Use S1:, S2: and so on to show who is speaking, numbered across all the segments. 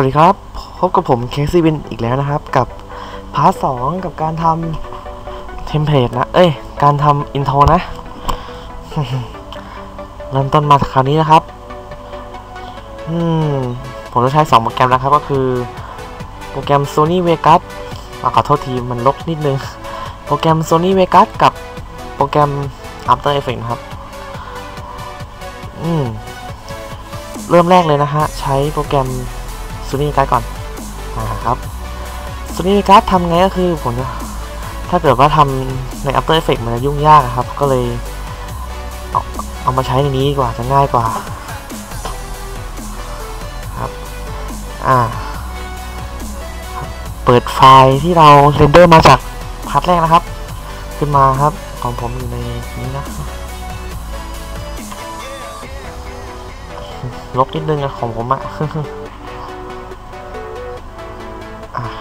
S1: วัสดีครับ พบกับผมเคซี่วินอีกแล้วนะครับ กับพาร์ทสองกับการทำเทมเพลตนะ เอ้ย การทำอินโทรนะเริ่มต้นมาคราวนี้นะครับ อืม ผมจะใช้2โปรแกรมนะครับ ก็คือ โปรแกรม Sony Vegas อะขอโทษทีมันลกนิดนึง โปรแกรม Sony Vegas กับโปรแกรม After Effects นะครับ อืม เริ่มแรกเลยนะฮะ ใช้โปรแกรม Sony Vegas ก่อนอ่าครับ Sony Vegas ทำไงก็คือผมจะถ้าเกิดว่าทำใน After Effects มันจะยุ่งยากครับ ก็เลยเอาเอามาใช้ในนี้ดีกว่าจะง่ายกว่าครับอ่าเปิดไฟล์ที่เราเรนเดอร์มาจากพาร์ทแรกนะครับ ขึ้นมาครับของผมอยู่ในนี้นะลบนิดนึงอะของผมอะ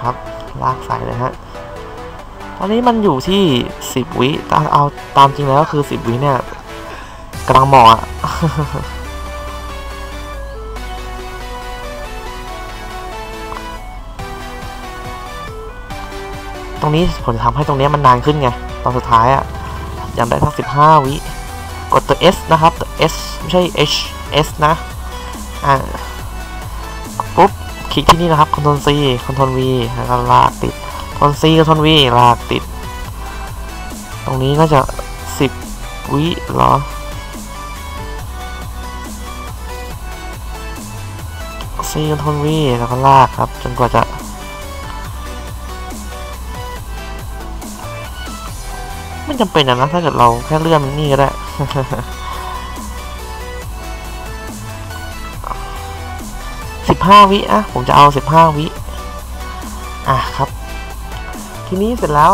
S1: อะครับ ลากสายเลยฮะตอนนี้มันอยู่ที่ 10 วิตาเอาตามจริงแล้วก็คือ 10 วิเนี่ยกำลังเหมาะอะตรงนี้ผมทำให้ตรงนี้มันนานขึ้นไง ตอนสุดท้ายอะยำได้ทั้ง 15 วิ กดตัว S นะครับ ตัว S ไม่ใช่ H S นะ อ่า ลิกที่นี่นะครับ Ctrl C Ctrl V แล้วก็ลากติด Ctrl C Ctrl V ลากติด ตรงนี้น่าจะ10วิเหรอ C Ctrl V แล้วก็ลากครับ จนกว่าจะไม่จำเป็นนะถ้าเกิดเราแค่เลื่อนนี่ก็ได้ สิบห้าวิอะผมจะเอาสิบห้าวิอะครับ ทีนี้เสร็จแล้ว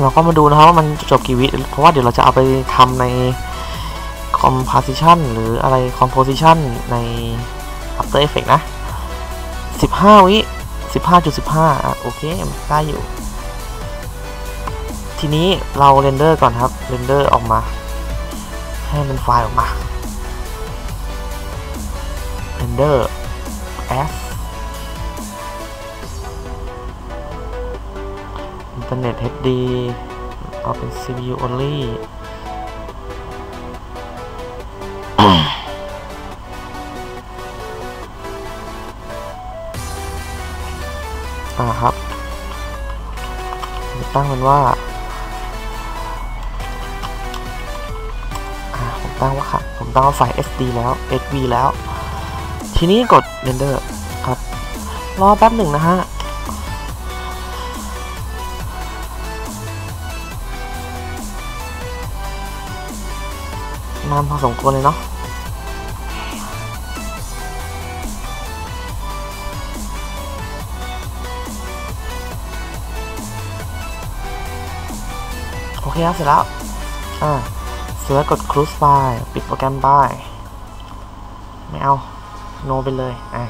S1: เราก็มาดูนะครับว่ามันจบกี่วิเพราะว่าเดี๋ยวเราจะเอาไปทำใน composition หรืออะไร composition ใน after effect นะสิบห้าวิสิบห้าจุดสิบห้าอะโอเคได้อยู่ ทีนี้เราเรนเดอร์ก่อนครับ เรนเดอร์ออกมา ให้มันไฟล์ออกมา เรนเดอร์ as อินเทอร์เน็ต HD เอาเป็น CPU only อ่าครับ ตั้งมันว่าอ่าผมตั้งว่าค่ะ ผมตั้งว่าไฟล์ SD แล้ว SV แล้ว ทีนี้กด render ครับ รอแป๊บหนึ่งนะฮะนานพอสมควรเลยเนาะโอเคครับเสร็จแล้ว อ่า เสร็จแล้วกด close file ปิดโปรแกรมไป ไม่เอา โนไปเลยอะ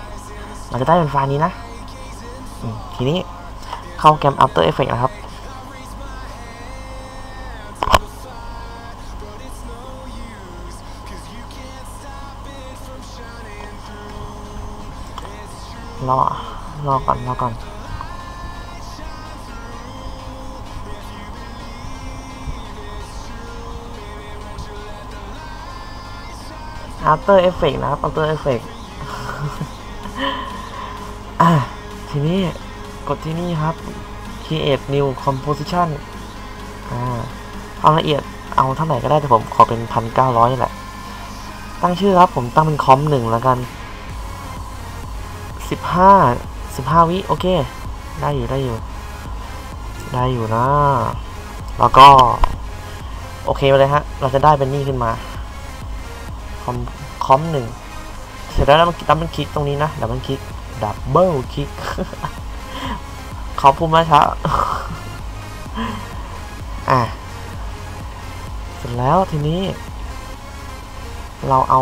S1: เราจะได้เป็นไฟล์นี้นะทีนี้เข้าแกรม After Effects นะครับ รอ รอก่อน รอก่อนอั After Effect นะครับ After Effect อะทีนี้กดที่นี่ครับ Create New Composition อ่าควาละเอียดเอาเท่าไหร่ก็ได้แต่ผมขอเป็นพันเก้าร้อยแหละ ตั้งชื่อครับผมตั้งเป็นคอมหนึ่งแล้วกันสิบห้าสิบห้าวิโอเค ได้อยู่ได้อยู่ ได้อยู่นะ แล้วก็ โอเคไปเลยฮะ เราจะได้เป็นนี่ขึ้นมา คอมคอมหนึ่ง ร็จแล้วเราดับเบิลคลิกตรงนี้นะดับเบิลคลิกดับเบิลคลิกขอพูดมาช้าอะเสร็จแล้วทีนี้ เราเอา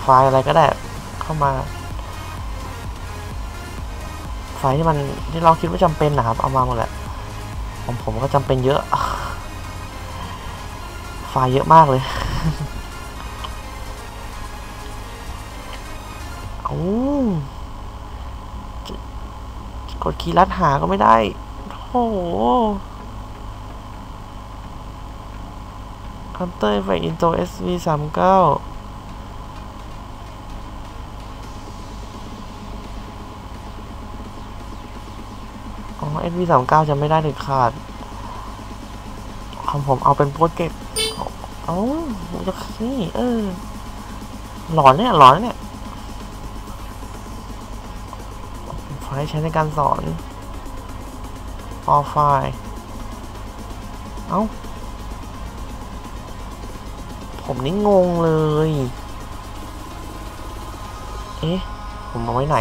S1: ไฟล์อะไรก็ได้เข้ามา ไฟล์ที่มันที่เราคิดว่าจำเป็นนะครับ เอามาหมดแหละของผมก็จำเป็นเยอะ ไฟล์เยอะมากเลย อ้กดคีย์ลัดหาก็ไม่ได้โอ้โหคันเตอร์ไฟอินโต SV สามเก้าอ๋อ SV สามเก้าจะไม่ได้เด็ดขาดของผมเอาเป็นโปรเจกต์เอ้าจะนี่เออหลอนเนี่ยหลอนเนี่ย ไฟล์ใช้ในการสอนออไฟล์เอ้า ผมนี่งงเลย เอ๊ะ ผมเอาไว้ไหน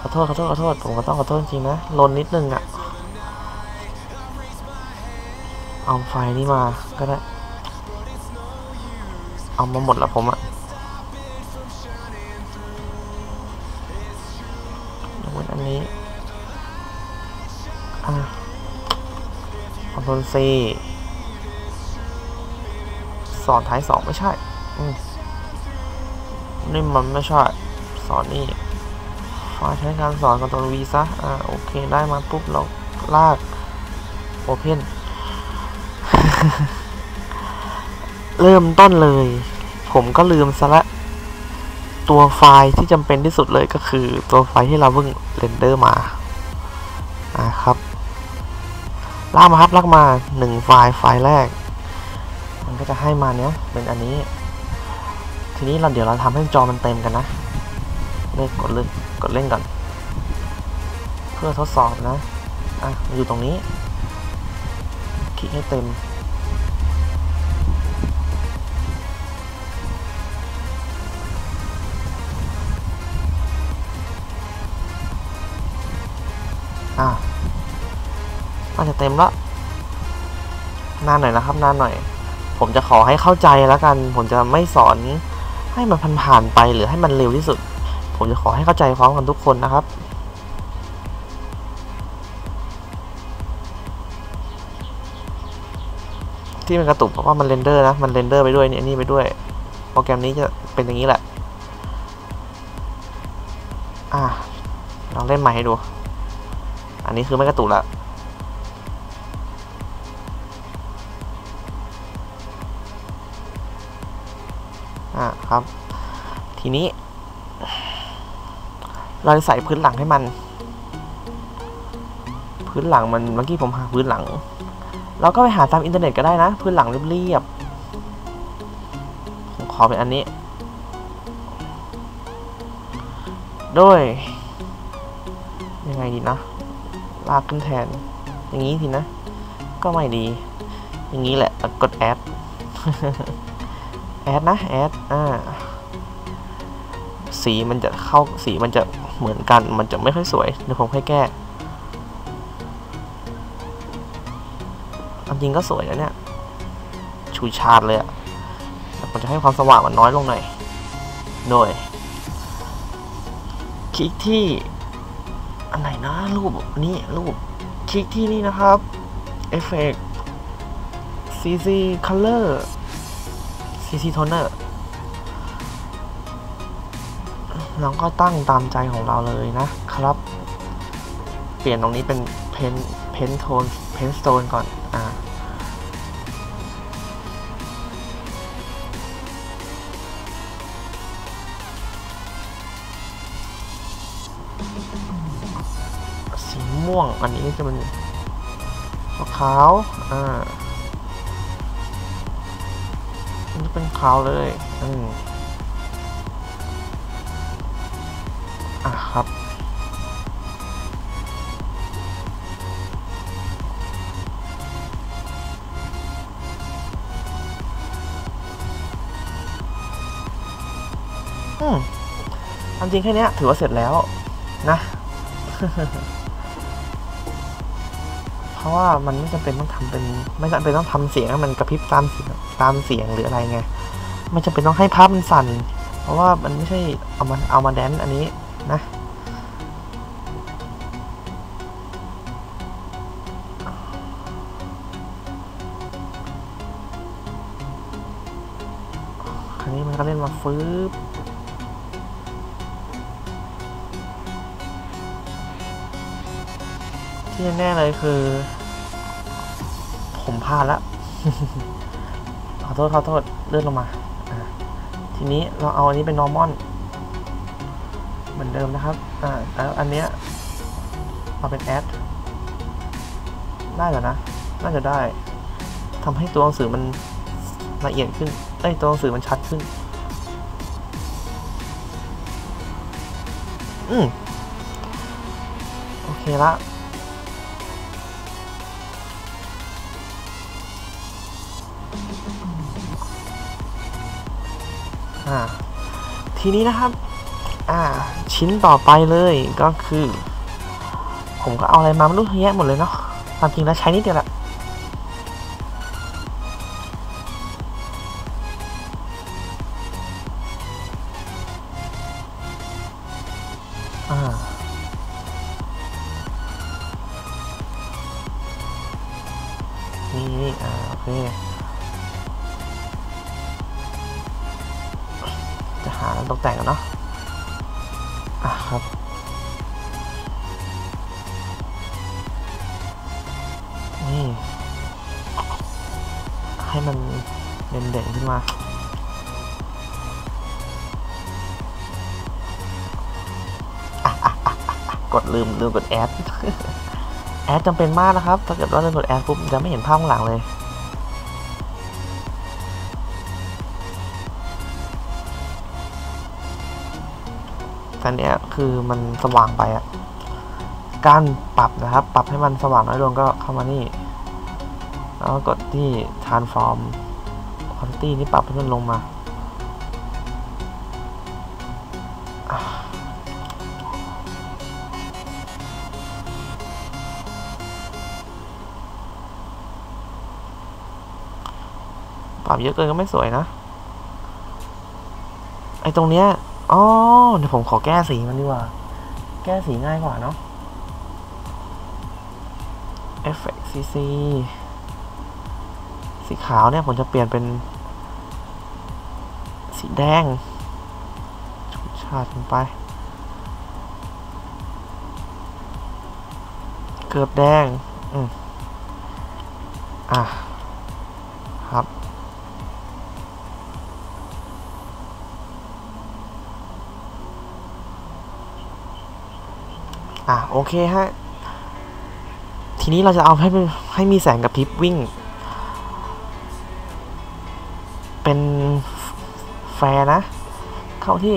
S1: ขอโทษ ขอโทษ ขอโทษ ผมก็ต้องขอโทษจริงนะลนนิดนึงอะเอาไฟล์นี้มาก็ได้ เอามาหมดแล้วผมอะย นี้อะคอนโทรลซีสอนท้ายสองไม่ใช่ อืมนี่มันไม่ใช่ สอนนี่ไฟล์ใช้การสอนคอนโทรลวีซะ อ่า โอเค ได้มาปุ๊บ เราลาก โอเพนเริ่มต้นเลย ผมก็ลืมซะละ ตัวไฟล์ที่จำเป็นที่สุดเลยก็คือตัวไฟล์ที่เราเพิ่งเรนเดอร์มาอ่าครับลากมาครับลากมาหนึ่งไฟล์ไฟล์แรก มันก็จะให้มาเนี้ยเป็นอันนี้ ทีนี้เราเดี๋ยวเราทำให้จอมันเต็มกันนะเลือกกดเลือกกดเล่นก่อน เพื่อทดสอบนะอะอยู่ตรงนี้ คลิกให้เต็ม อะน่าจะเต็มแล้วนานหน่อยนะครับนานหน่อย ผมจะขอให้เข้าใจแล้วกัน ผมจะไม่สอนให้มันผ่านๆไปหรือให้มันเร็วที่สุด ผมจะขอให้เข้าใจพร้อมกันทุกคนนะครับที่มันกระตุกเพราะว่ามันเรนเดอร์นะ มันเรนเดอร์ไปด้วยเนี่ยนี่ไปด้วย โปรแกรมนี้จะเป็นอย่างนี้แหละ อะลองเล่นใหม่ให้ดู นี้คือไม่กระตุกละอะครับ ทีนี้ เราจะใส่พื้นหลังให้มัน พื้นหลังมันเมื่อกี้ผมหาพื้นหลัง เราก็ไปหาตามอินเทอร์เน็ตก็ได้นะ พื้นหลังเรียบๆผมขอเป็นอันนี้ด้วยยังไงดีนะ ลากขึ้นแทน อย่างนี้ทีนะ ก็ไม่ดี อย่างนี้แหละกดแอดแอดนะแอดอ่าสีมันจะเข้าสีมันจะเหมือนกัน มันจะไม่ค่อยสวยเดี๋ยวผมค่อยแก้จริงก็สวยนะเนี่ยชูชาดเลยอะแต่ผมจะให้ความสว่างมันน้อยลงหน่อยโดยคลิกที่ อันไหนนะรูปนี่รูปคลิกที่นี่นะครับ Effect CC Color CC Toner เราก็ตั้งตามใจของเราเลยนะครับ เปลี่ยนตรงนี้เป็นเพนเพนโทนเพนสโตนก่อน อ่า ม่วง อันนี้จะเป็นขาว อ่าอันนี้เป็นขาวเลยอืมอะครับอืมจริงแค่นี้ถือว่าเสร็จแล้วนะ ราะว่ามันไม่จำเป็นต้องทำเป็น ไม่จำเป็นต้องทำเสียงให้มันกระพริบตามเสียงตามเสียงหรืออะไรไงไม่จำเป็นต้องให้ภาพมันสั่น เพราะว่ามันไม่ใช่เอามาเอามาแดนซ์อันนี้นะคราวนี้มันก็เล่นมาฟื้บที่แน่เลยคือ ผมพลาดแล้วขอโทษขอโทษเลื่อนลงมาอ่าทีนี้เราเอาอันนี้เป็น normal เหมือนเดิมนะครับ อ่าแล้วอันเนี้ยเอาเป็น add ได้เหรอนะ น่าจะได้ทำให้ตัวหนังสือมันละเอียดขึ้นเอ้ยตัวหนังสือมันชัดขึ้น อืมโอเคละ อ่าทีนี้นะครับ อ่า ชิ้นต่อไปเลยก็คือ ผมก็เอาอะไรมาไม่รู้เยอะแยะหมดเลยเนาะความจริงแล้วใช้นิดเดียวแหละ ให้มันเด่นๆขึ้นมากดลืมลืมกดแอดแอดจำเป็นมากนะครับ ถ้าเกิดว่าลืมกดแอดปุ๊บจะไม่เห็นภาพข้างหลังเลยแต่เนี้ยคือมันสว่างไปอะการปรับนะครับ ปรับให้มันสว่างน้อยลงก็เข้ามานี่ แล้วกดที่ transform quality นี่ปรับให้มันลงมาปรับเยอะเกินก็ไม่สวยนะ ไอตรงเนี้ย อ๋อ เดี๋ยวผมขอแก้สีมันดีกว่า แก้สีง่ายกว่าเนาะ Effect CC สีขาวเนี่ยผมจะเปลี่ยนเป็น สีแดงชุดชาติลงไป เกือบแดง อืมอะ ครับอะโอเคฮะ ทีนี้เราจะเอาให้ให้มีแสงกระพริบวิ่ง เป็นแฟร์นะ เข้าที่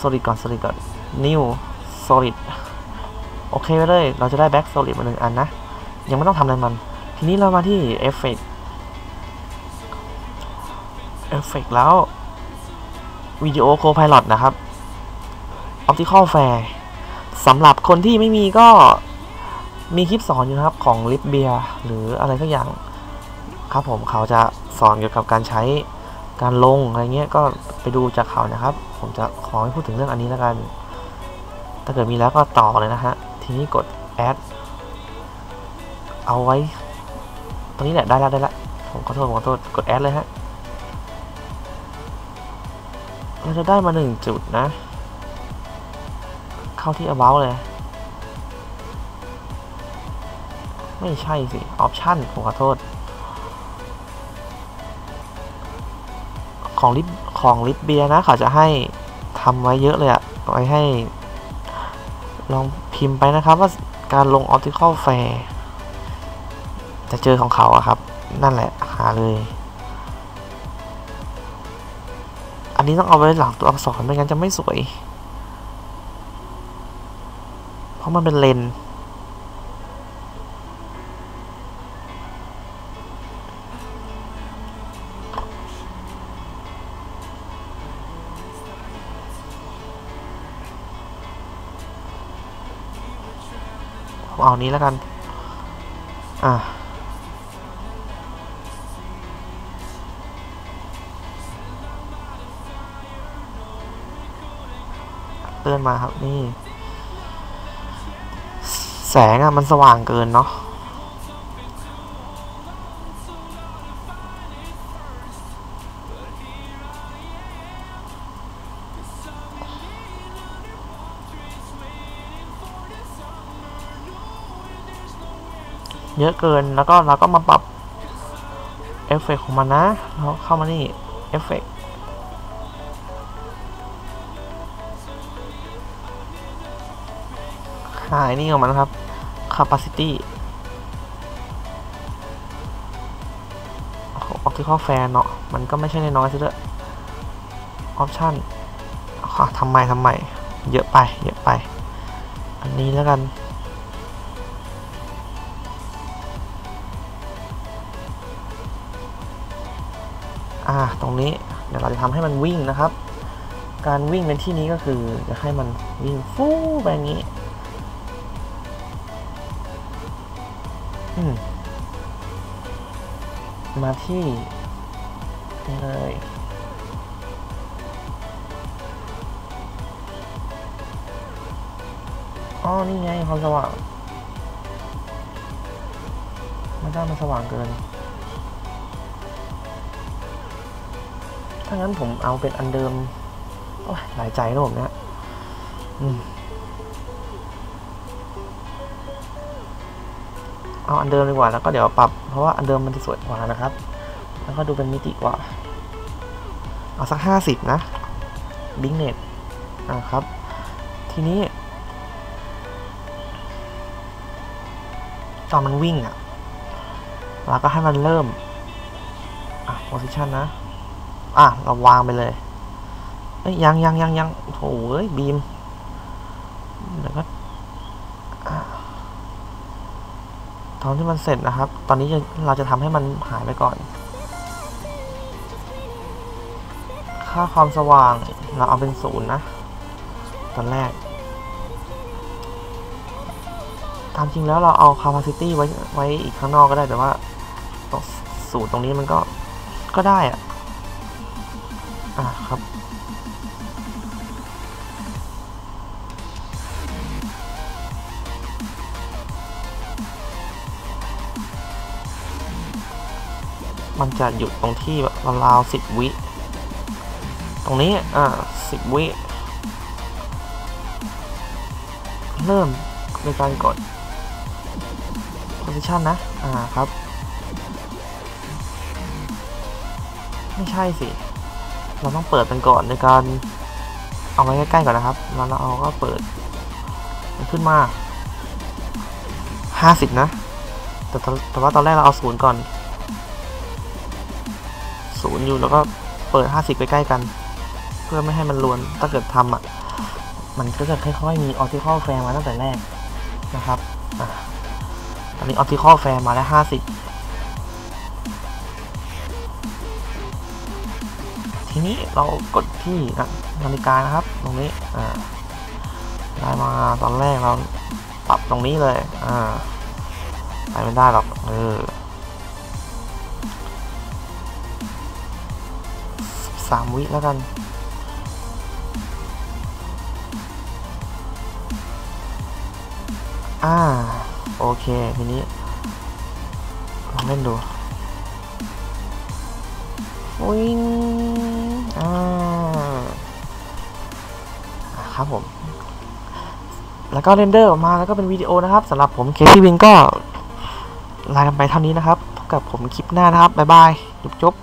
S1: solid ก่อน solid ก่อน new solid โอเคไปเลย เราจะได้ back solid มาหนึ่งอันนะ ยังไม่ต้องทำอะไรมัน ทีนี้เรามาที่ effect effect แล้ว video copilot นะครับ optical flare สำหรับคนที่ไม่มีก็มีคลิปสอนอยู่นะครับ ของลิปเบียหรืออะไรสักอย่าง ครับผมเขาจะสอนเกี่ยวกับการใช้การลงอะไรเงี้ยก็ไปดูจากเขานะครับ ผมจะขอให้พูดถึงเรื่องอันนี้แล้วกัน ถ้าเกิดมีแล้วก็ต่อเลยนะฮะทีนี้กด add เอาไว้ ตรงนี้แหละได้แล้วได้แล้วผมขอโทษผมขอโทษกด add เลยฮะเราจะได้มาหนึ่งจุดนะ เข้าที่ about เลย ไม่ใช่สิ option ผมขอโทษ ของลิปของลิปเบียนะเขาจะให้ทำไว้เยอะเลยอะไว้ให้ ลองพิมพ์ไปนะครับว่าการลง optical flare จะเจอของเขาอะครับ นั่นแหละหาเลย อันนี้ต้องเอาไว้หลังตัวอักษรไม่งั้นจะไม่สวย เพราะมันเป็นเลนานี้แล้วกัน อะเลื่อนมาครับนี่ แสงอะมันสว่างเกินเนาะ เยอะเกินแล้วก็เราก็มาปรับเอฟเฟกของมันนะเราเข้ามานี่เอฟเฟกหายนี่ของมันครับ capacity โอ้โห optical fan เนาะมันก็ไม่ใช่น้อยซะด้วย option ค่ะทำไมทำไมเยอะไป เยอะไป อันนี้แล้วกัน อ่าตรงนี้เดี๋ยวเราจะทำให้มันวิ่งนะครับ การวิ่งในที่นี้ก็คือจะให้มันวิ่งฟูไปอย่างนี้มมาที่นี่เลยอ๋อ นี่ไงความสว่าง ไม่ได้มันสว่างเกิน ถ้างั้นผมเอาเป็นอันเดิม โอ้ยหลายใจนะผมเนะอืมเอาอันเดิมดีกว่าแล้วก็เดี๋ยวปรับ เพราะว่าอันเดิมมันจะสวยกว่านะครับ แล้วก็ดูเป็นมิติกว่า เอาสักห้าสิบนะบิงเน็ตอ่าครับ ทีนี้ ตอนมันวิ่งอะเราก็ให้มันเริ่มอะ position นะ อะเราวางไปเลยเอ้ยยังยังยังยังโถเอ้ยบีมเดี๋ยวก็ตอนที่มันเสร็จนะครับ ตอนนี้เราจะทำให้มันหายไปก่อน ค่าความสว่างเราเอาเป็นศูนย์นะ ตอนแรก ตามจริงแล้วเราเอา capacity ไว้ไว้อีกข้างนอกก็ได้แต่ว่าตรงสูตรตรงนี้มันก็ก็ได้อะ อะครับ มันจะหยุดตรงที่ราวๆสิบวิ ตรงนี้ อ่าสิบวิ เริ่มในการกด position นะ อ่าครับ ไม่ใช่สิ เราต้องเปิดมันก่อนในการเอาไว้ใกล้ๆก่อนนะครับ แล้วเราเอาก็เปิดมันขึ้นมา50 นะ แต่แต่ว่าตอนแรกเราเอาศูนย์ก่อนศูนย์อยู่แล้วก็เปิด 50ใกล้กัน เพื่อไม่ให้มันลวน ถ้าเกิดทำอะ มันก็จะค่อยๆมี optical flare มาตั้งแต่แรกนะครับ อะ ตอนนี้ optical flare มาแล้ว 50 นี้เรากดที่นาฬิกานะครับ ตรงนี้อ่าได้มาตอนแรกเราปรับตรงนี้เลยอ่าไปไม่ได้หรอกเออสามวิแล้วกันอ่าโอเค ทีนี้ลองเล่นดูวิ่ง ครับผม แล้วก็เรนเดอร์ออกมาแล้วก็เป็นวิดีโอนะครับสำหรับผมเคที่วิงก็ลากันไปเท่านี้นะครับ พบกับผมคลิปหน้านะครับ บ๊ายบาย จบจบ